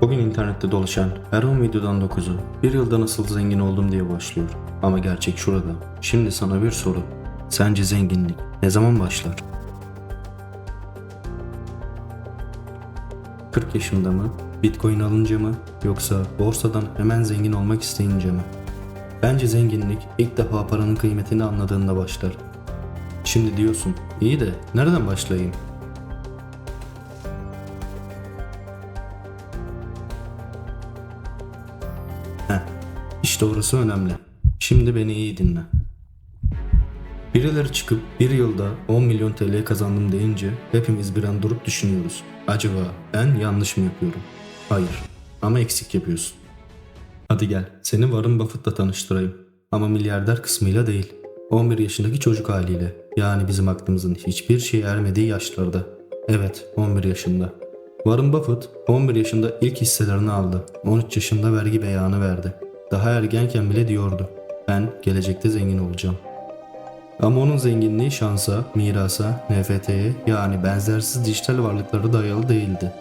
Bugün internette dolaşan her 10 videodan 9'u bir yılda nasıl zengin oldum diye başlıyor. Ama gerçek şurada. Şimdi sana bir soru. Sence zenginlik ne zaman başlar? 40 yaşında mı? Bitcoin alınca mı? Yoksa borsadan hemen zengin olmak isteyince mi? Bence zenginlik ilk defa paranın kıymetini anladığında başlar. Şimdi diyorsun, iyi de nereden başlayayım? İşte orası önemli. Şimdi beni iyi dinle. Birileri çıkıp bir yılda 10 milyon TL kazandım deyince hepimiz bir an durup düşünüyoruz. Acaba ben yanlış mı yapıyorum? Hayır ama eksik yapıyorsun. Hadi gel seni Warren Buffett'la tanıştırayım. Ama milyarder kısmıyla değil. 11 yaşındaki çocuk haliyle. Yani bizim aklımızın hiçbir şeye ermediği yaşlarda. Evet 11 yaşında. Warren Buffett 11 yaşında ilk hisselerini aldı. 13 yaşında vergi beyanı verdi. Daha ergenken bile diyordu. Ben gelecekte zengin olacağım. Ama onun zenginliği şansa, mirasa, NFT'ye yani benzersiz dijital varlıklara dayalı değildi.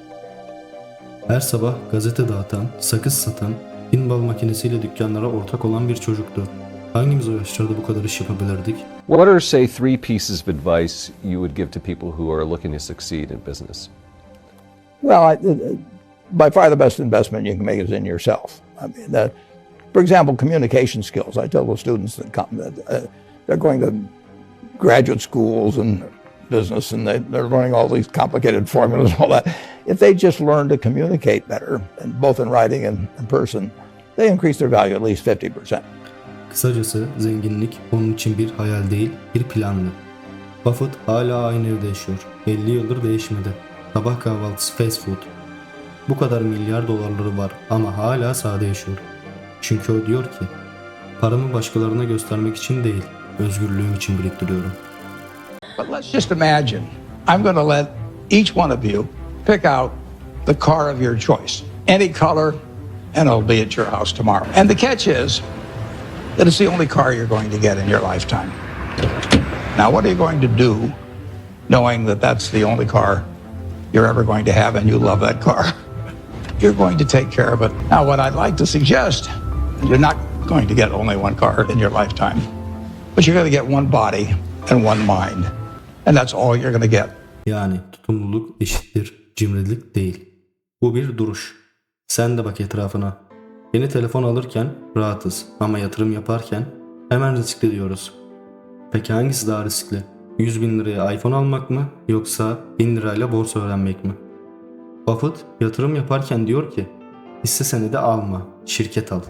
Her sabah gazete dağıtan, sakız satan, pinball makinesiyle dükkanlara ortak olan bir çocuktu. Hangimiz o yaşlarda bu kadar iş yapabilirdik? What are, say, three pieces of advice you would give to people who are looking to succeed in business? Well, I, uh, by far the best investment you can make is in yourself. I mean, that, for example, communication skills. I tell the students that come that uh, they're going to graduate schools and business, and they, they're learning all these complicated formulas and all that. If they just learn to communicate better, both in writing and in person, they increase their value at least fifty percent. Kısacası zenginlik onun için bir hayal değil, bir planlı. Buffett hala aynı evde yaşıyor. 50 yıldır değişmedi. Sabah kahvaltısı fast food. Bu kadar milyar dolarları var ama hala sade yaşıyor. Çünkü o diyor ki, paramı başkalarına göstermek için değil, özgürlüğüm için biriktiriyorum. But let's just imagine I'm going to let each one of you pick out the car of your choice, any color, and it'll be at your house tomorrow. And the catch is that it's the only car you're going to get in your lifetime. Now, what are you going to do knowing that that's the only car you're ever going to have and you love that car? You're going to take care of it. Now, what I'd like to suggest you're not going to get only one car in your lifetime, but you're going to get one body and one mind. And that's all you're going to get. Yani tutumluluk eşittir cimrilik değil. Bu bir duruş. Sen de bak etrafına. Yeni telefon alırken rahatız ama yatırım yaparken hemen riskli diyoruz. Peki hangisi daha riskli? 100 bin liraya iPhone almak mı yoksa 1000 lirayla borsa öğrenmek mi? Buffett yatırım yaparken diyor ki hisse senedi alma, şirket al.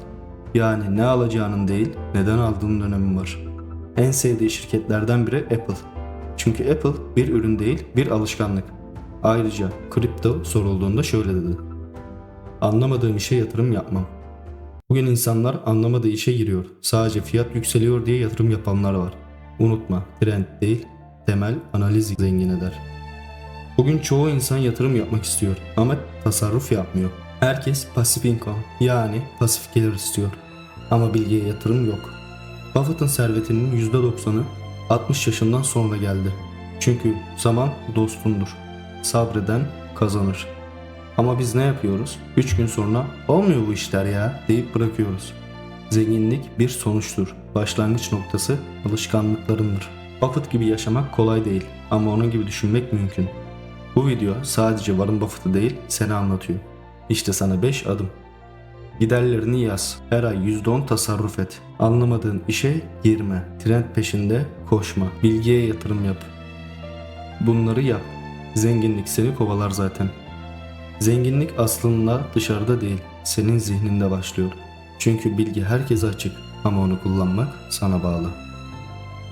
Yani ne alacağının değil neden aldığının önemi var. En sevdiği şirketlerden biri Apple. Çünkü Apple bir ürün değil bir alışkanlık. Ayrıca kripto sorulduğunda şöyle dedi. Anlamadığım işe yatırım yapmam. Bugün insanlar anlamadığı işe giriyor. Sadece fiyat yükseliyor diye yatırım yapanlar var. Unutma, trend değil, temel analiz zengin eder. Bugün çoğu insan yatırım yapmak istiyor ama tasarruf yapmıyor. Herkes pasif income yani pasif gelir istiyor. Ama bilgiye yatırım yok. Buffett'ın servetinin %90'ı 60 yaşından sonra geldi. Çünkü zaman dostundur. Sabreden kazanır. Ama biz ne yapıyoruz? 3 gün sonra olmuyor bu işler ya deyip bırakıyoruz. Zenginlik bir sonuçtur. Başlangıç noktası alışkanlıklarındır. Buffett gibi yaşamak kolay değil ama onun gibi düşünmek mümkün. Bu video sadece Warren Buffett'ı değil seni anlatıyor. İşte sana 5 adım. Giderlerini yaz. Her ay %10 tasarruf et. Anlamadığın işe girme. Trend peşinde koşma. Bilgiye yatırım yap. Bunları yap. Zenginlik seni kovalar zaten. Zenginlik aslında dışarıda değil, senin zihninde başlıyor. Çünkü bilgi herkese açık ama onu kullanmak sana bağlı.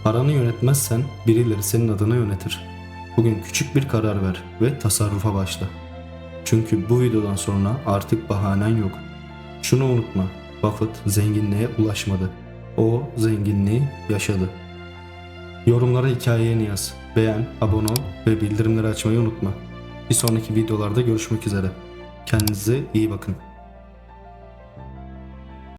Paranı yönetmezsen birileri senin adına yönetir. Bugün küçük bir karar ver ve tasarrufa başla. Çünkü bu videodan sonra artık bahanen yok. Şunu unutma, Buffett zenginliğe ulaşmadı. O zenginliği yaşadı. Yorumlara hikayeni yaz, beğen, abone ol ve bildirimleri açmayı unutma. Bir sonraki videolarda görüşmek üzere. Kendinize iyi bakın.